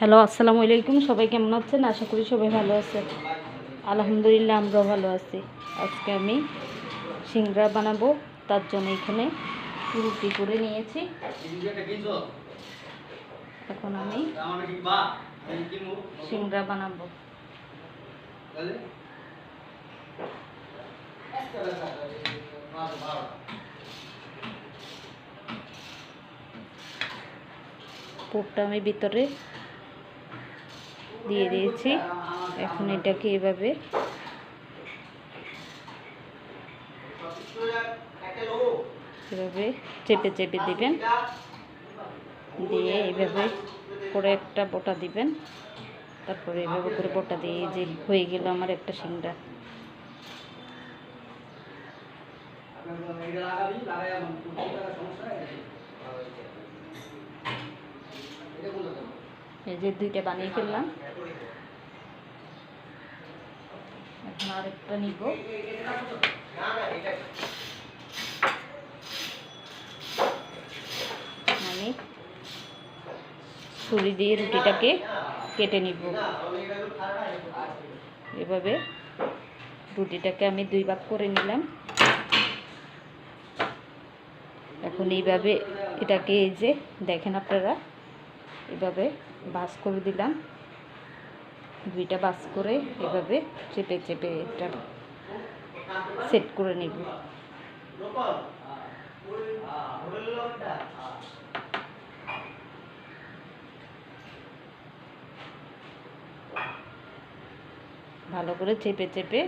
Hello, আসসালামু আলাইকুম। সবাই কেমন আছেন? আশা করি সবাই ভালো আছেন। আলহামদুলিল্লাহ আমরাও ভালো আছি। আজকে আমি সিংড়া বানাবো। তার জন্য এখানে রুটি করে নিয়েছি। এখন আমি সিংড়া বানাবো। পুরটা আমি ভিতরে দিয়ে দিয়েছি। এখন এটাকে এভাবে এভাবে চেপে চেপে দিবেন। দিয়ে এইভাবে করে একটা বোটা দিবেন। তারপরে এইভাবে করে বোটা দিয়ে যে হয়ে গেল আমার একটা সিংড়া। এই যে দুইটা বানিয়ে ফেললাম এখন আরেকটা নিব। আমি ছুরি দিয়ে রুটিটাকে কেটে নিব। এভাবে রুটিটাকে আমি দুই ভাগ করে নিলাম। এখন এইভাবে এটাকে এই যে দেখেন আপনারা, এভাবে বাস করে দিলাম। দুইটা বাস করে এভাবে চেপে চেপে এটা সেট করে নিব। ভালো করে চেপে চেপে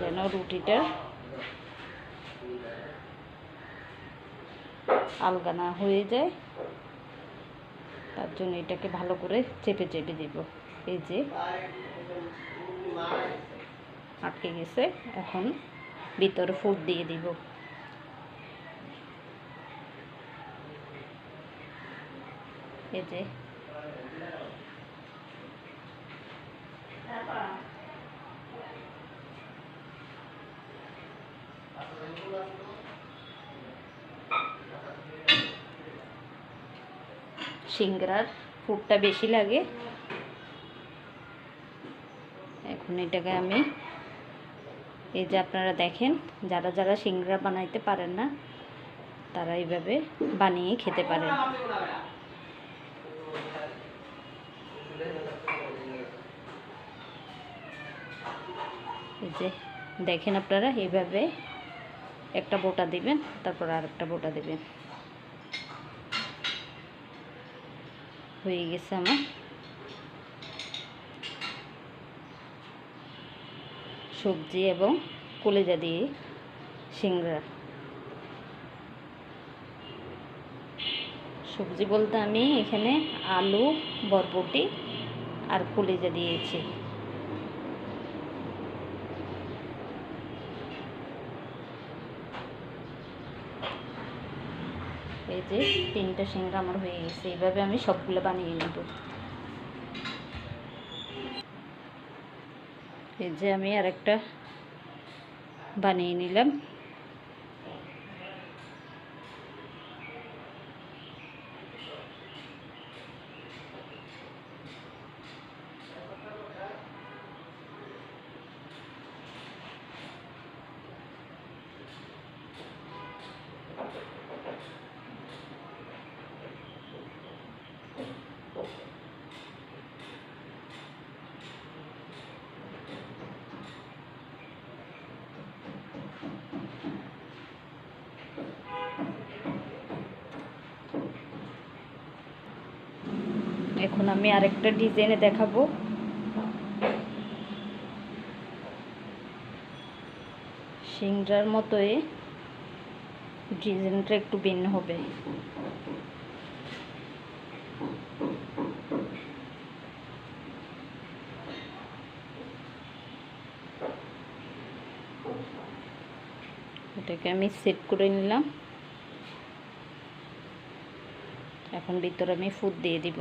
যেন রুটিটা আলগা না হয়ে যায়। তার জন্য এটাকে ভালো করে চেপে চেপে দিব। এই যে আটকে গেছে, এখন ভিতরে ফুট দিয়ে দিব। এই যে সিংড়ার ফুটটা বেশি লাগে। এখন এটাকে আমি, এই যে আপনারা দেখেন, যারা যারা সিংড়া বানাইতে পারেন না, তারা এইভাবে বানিয়ে খেতে পারেন। এই যে দেখেন আপনারা, এইভাবে একটা বোটা দিবেন, তারপর আর একটা বোটা দিবেন। হয়ে গেছে আমার। সবজি এবং কলেজা দিয়ে সিংড়া সবজি বলতে আমি এখানে আলু, বরবটি আর কলেজা দিয়েছি। এই যে তিনটা সিংড়া আমার হয়ে গেছে, এইভাবে আমি সবগুলো বানিয়ে নেব। এই যে আমি আরেকটা বানিয়ে নিলাম। এখন আমি আরেকটা ডিজাইনে দেখাবো। সিংড়ার মতোই ডিজাইনটা একটু ভিন্ন হবে। এটাকে আমি সেট করে নিলাম। এখন ভিতরে আমি ফুড দিয়ে দিব।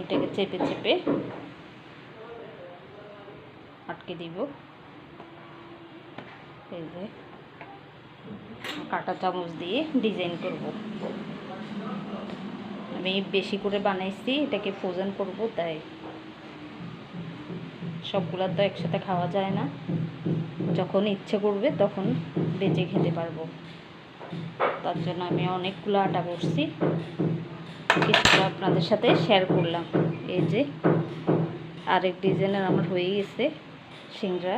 এটাকে চেপে চেপে আটকে দিব। এই যে কাঁটা চামচ দিয়ে ডিজাইন করব। আমি বেশি করে বানাইছি, এটাকে ফ্রোজেন করব, তাই। সবগুলো তো একসাথে খাওয়া যায় না। যখন ইচ্ছে করবে তখন বেঁচে খেতে পারব। তার জন্য আমি অনেকগুলো আটা করছি কিছুটা আপনাদের সাথে শেয়ার করলাম। এই যে আরেক ডিজাইনের আমার হয়ে গেছে সিংড়া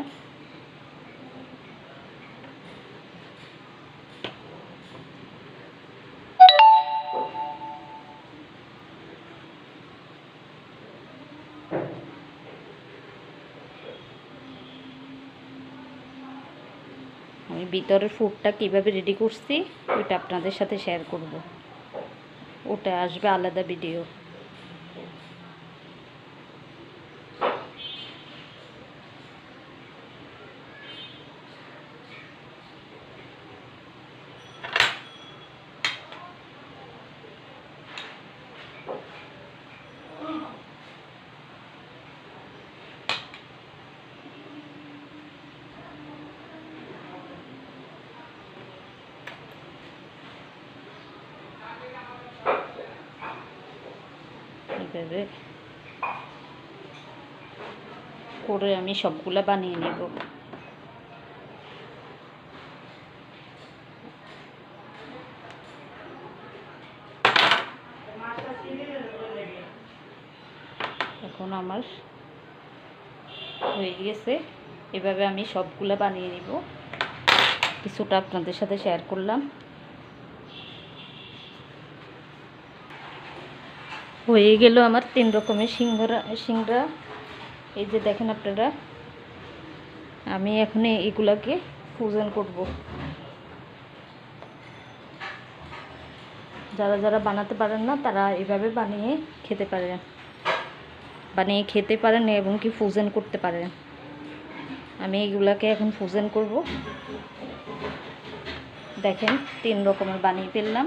আমি ভিতরের ফুডটা কীভাবে রেডি করছি, ওইটা আপনাদের সাথে শেয়ার করব। ওটা আসবে আলাদা ভিডিও এইভাবে করে আমি সবগুলা বানিয়ে নেব। এখন আমার হয়ে গেছে। এভাবে আমি সবগুলা বানিয়ে নিব। কিছুটা আপনাদের সাথে শেয়ার করলাম। হয়ে গেল আমার তিন রকমের সিংহরা সিংড়া এই যে দেখেন আপনারা, আমি এখন এগুলাকে ফুজন করব। যারা যারা বানাতে পারেন না, তারা এভাবে বানিয়ে খেতে পারেন। বানিয়ে খেতে পারেন এবং কি ফুজন করতে পারেন। আমি এগুলাকে এখন ফুজন করব। দেখেন, তিন রকমের বানিয়ে ফেললাম।